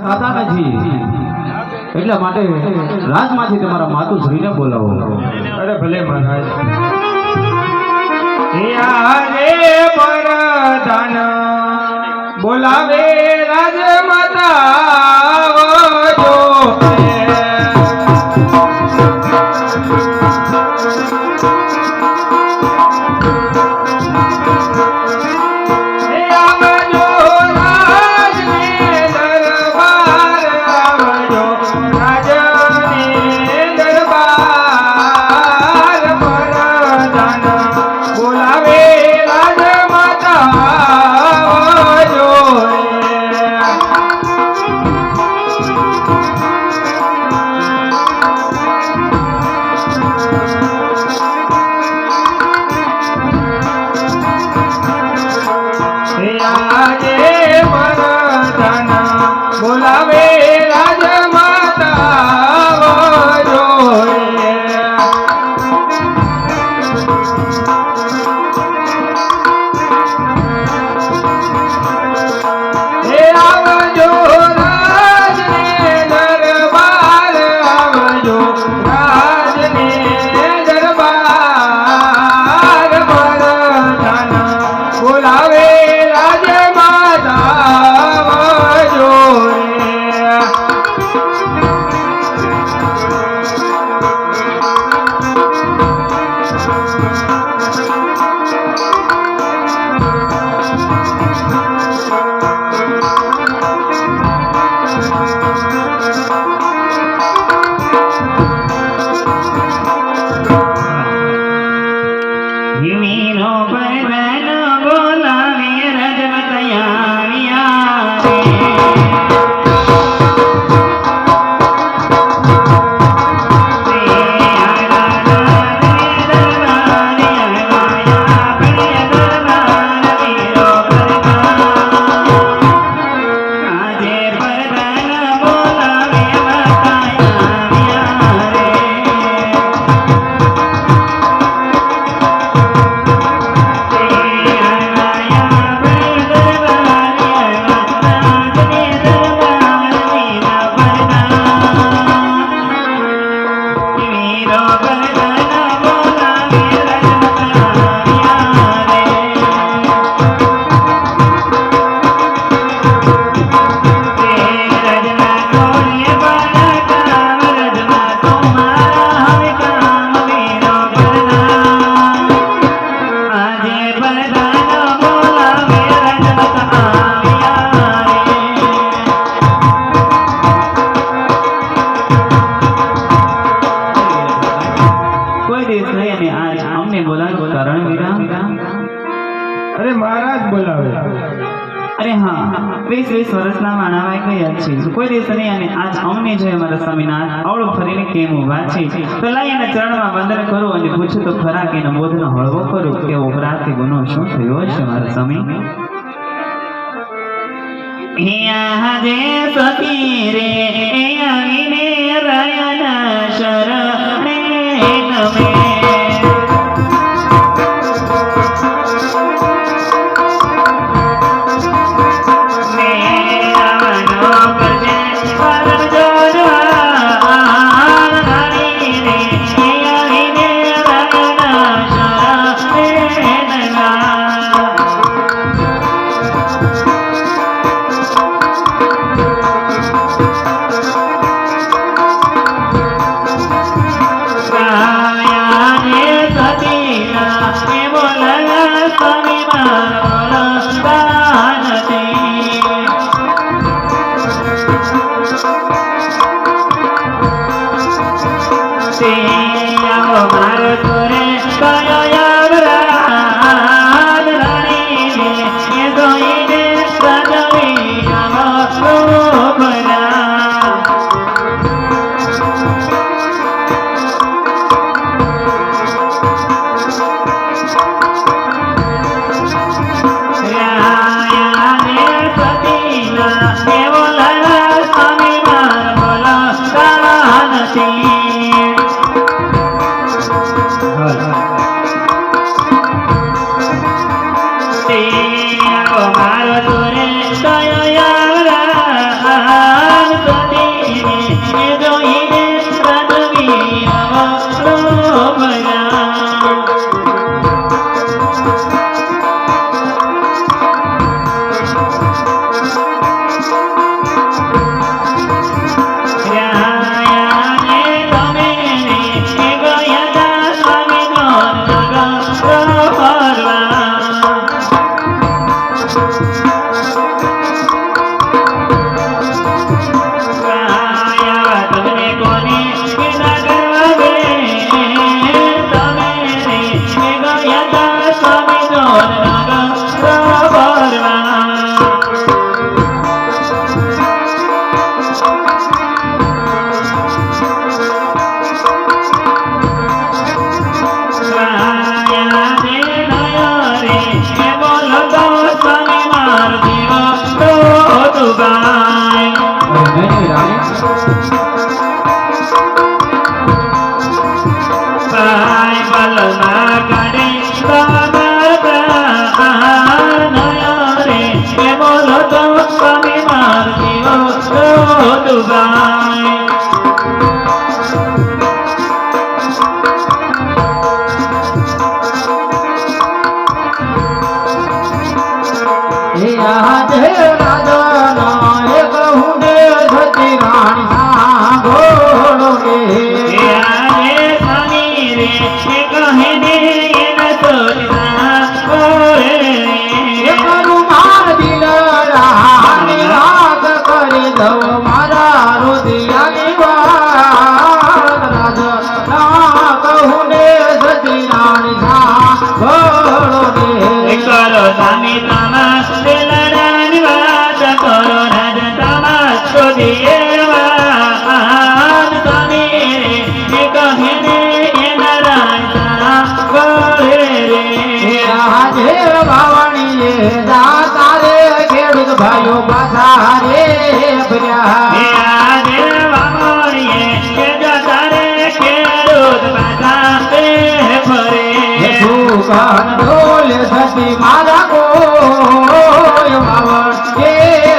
થતા નથી એટલા માટે રાજમાંથી તમારા માતુશ્રીને બોલાવો. અરે ભલે મહારાજ. બોલાવે રાજમાતા છે. કોઈ અને આજ અમને જોઈ અમારા સ્વામિનાથ અવળું ફરીને કેમ ઊભા છે, તો લાઈ એના ચરણમાં વંદન કરો અને પૂછો તો ખરા કે એના બોધનો હળવો કરો. કે ઉપરાંત કે ગુનો શું થયો છે મારા સ્વામી? હિયા જે સતી રે মারত রাধে রাধে ઢોલ સતી મારા ગોયો માવર કે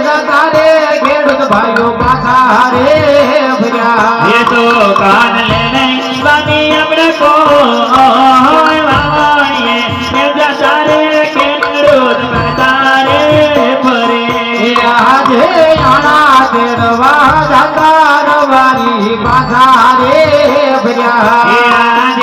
જતા રે ખેડૂત ભાઈઓ પાછા રે ભર્યા એ તો કાન લેને સ્વામી આપણે કો વાળી બાધા રે ભર્યા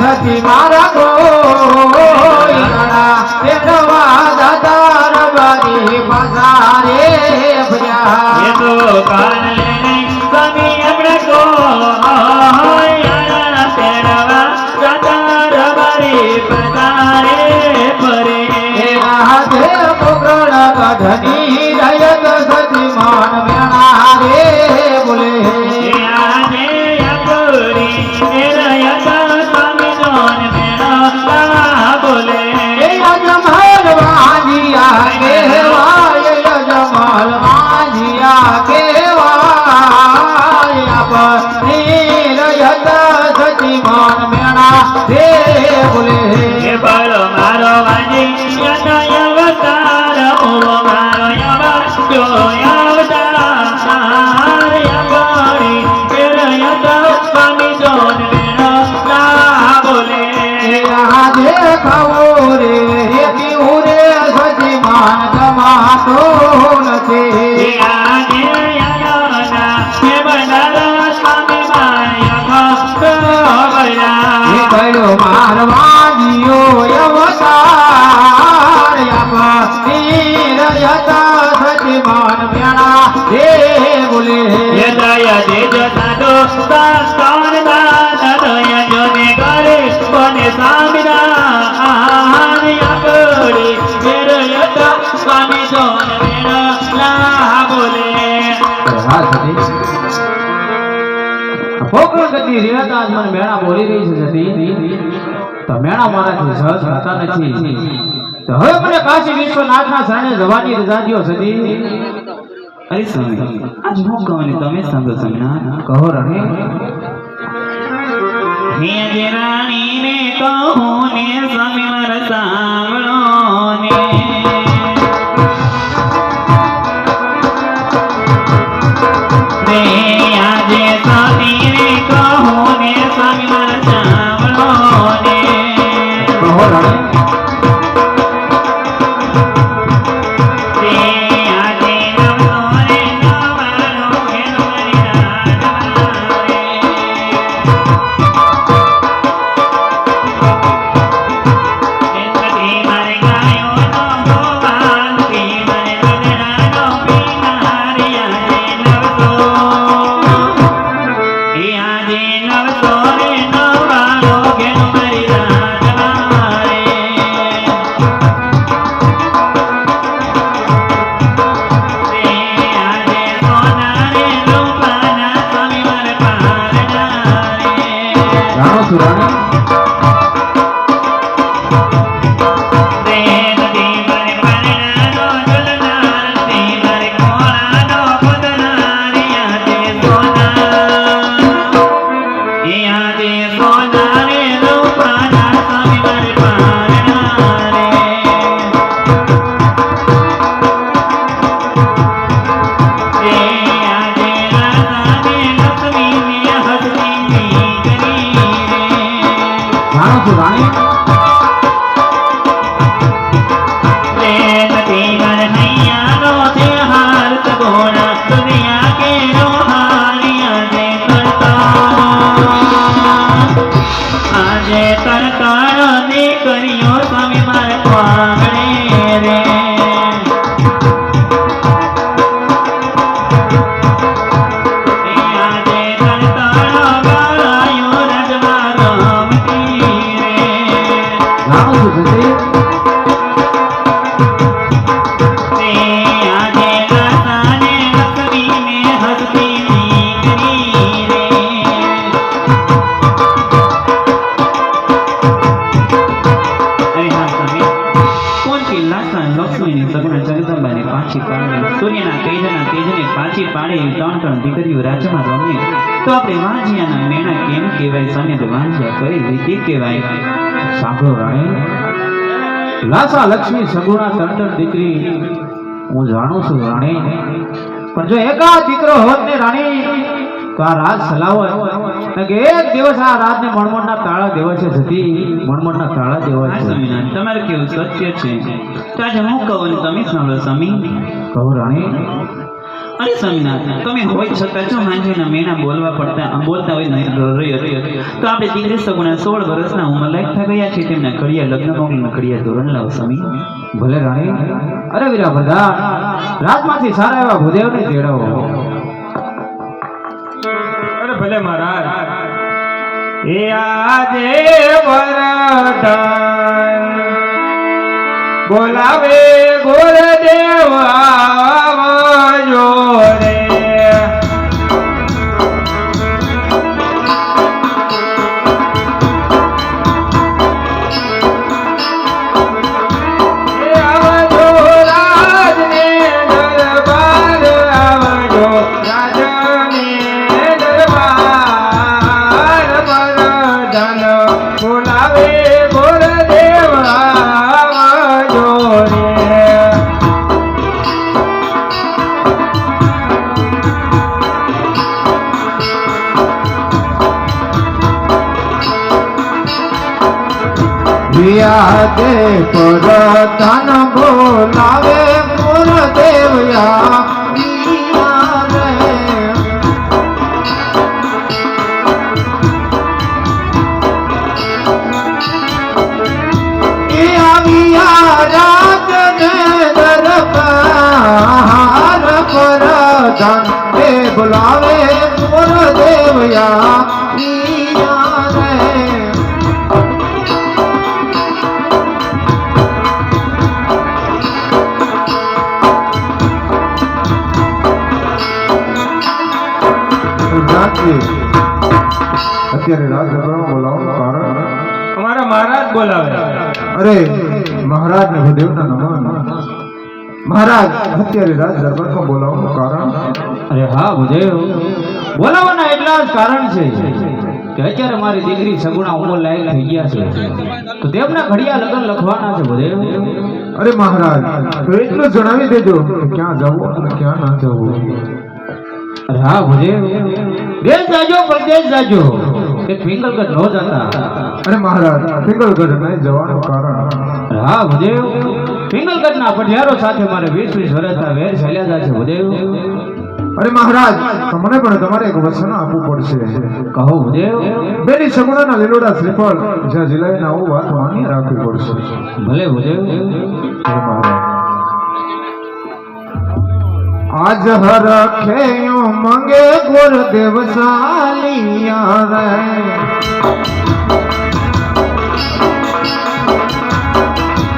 થતી મારા ગોળા એ નવા દાદા રવાની બજારે ભર્યા. કાન સ્વામી આપણે કો Yeah. હતી રીણત આજ મને મેણા બોલી રહી હતી તો મેણા મારાથી સહજ થતા નથી. તો હવે મને કાશી વિશ્વનાથના શરણે જવાની રજા દો સતી અરે સ્વામી આજ હું કહું ને તમે સાંભળો સ્વામી કહો રણે. હે રાણી ને કહું ને સ્વામી મારા પાછી પાડે. સૂર્યના તેજના તેજને પાછી પાડી ત્રણ ત્રણ દીકરીઓ રાજ્યમાં રમે. તો આપણે વાંજિયાના મેણા કેમ કહેવાય સ્વામી તો વાંજિયા કઈ રીતે કહેવાય? સાંભળો રાણી. લાસા લક્ષ્મી સગુણા ત્રણ દીકરી. હું જાણું છું રાણી. પણ જો એકાદ દીકરો હોત ને રાણી, તો આ રાજ સલાવો કે એક દિવસ આ રાજને મણમણના તાળા દેવા છે જતી. મણમણના તાળા દેવા છે. તમારું કેવું સત્ય છે? તો આજે હું કહું તમે સાંભળો સ્વામી. કહું રાણી. અરે સ્વામિનાથ તમે હોય છતાં જો માંજીના મેણા બોલવા પડતા બોલતા હોય નહીં તો આપણે દીકરી સગુણા સોળ વર્ષના ઉંમરલાયક થઈ ગયા છે તેમના ઘડિયા લગ્ન મોકલીને ઘડિયા ધોરણ લાવ સ્વામી. ભલે રાણી. અરે વીરા બધા રાતમાંથી સારા એવા ભૂદેવને તેડાવો. અરે ભલે મહારાજ. આજે વરદાન. બોલાવે ગુરુદેવ વિયાદે પરતન બોલાવે અરે મહારાજ ને ભદેવના નમન. મહારાજ અત્યારે રાજ દરબારમાં બોલાવવાનું કારણ? અરે હા ભદેવ. બોલાવવાના એટલા જ કારણ છે કે અત્યારે મારી દીકરી સગુણા ઉંમર લાયક થઈ ગયા છે. તો તેમના ઘડિયા લગ્ન લખવાના છે ભદેવ. અરે મહારાજ તો એટલું જણાવી દેજો કે ક્યાં જવું અને ક્યાં ના જવું. અરે હા ભદેવ. દેશ જાજો પરદેશ જાજો. કે પિંગલગઢ નો જતા. અરે મહારાજ પિંગલગઢ નહીં જવાનું કારણ. હા ભુદેવ પિંગલગઢના પઢિયારો સાથે મારે વીસ વીસ વર્ષના વેર ચાલ્યા છે ભુદેવ. અરે મહારાજ મને પણ તમારે એક વચન આપવું પડશે. કહો ભુદેવ. બેની સગુણાના લીલોડા શ્રીફળ જ્યાં જિલ્લાએ આવું વાત માની રાખવી પડશે. ભલે ભુદેવ. મહારાજ. આજ હર ખેયો મંગે ગુરુદેવ સાલિયા રે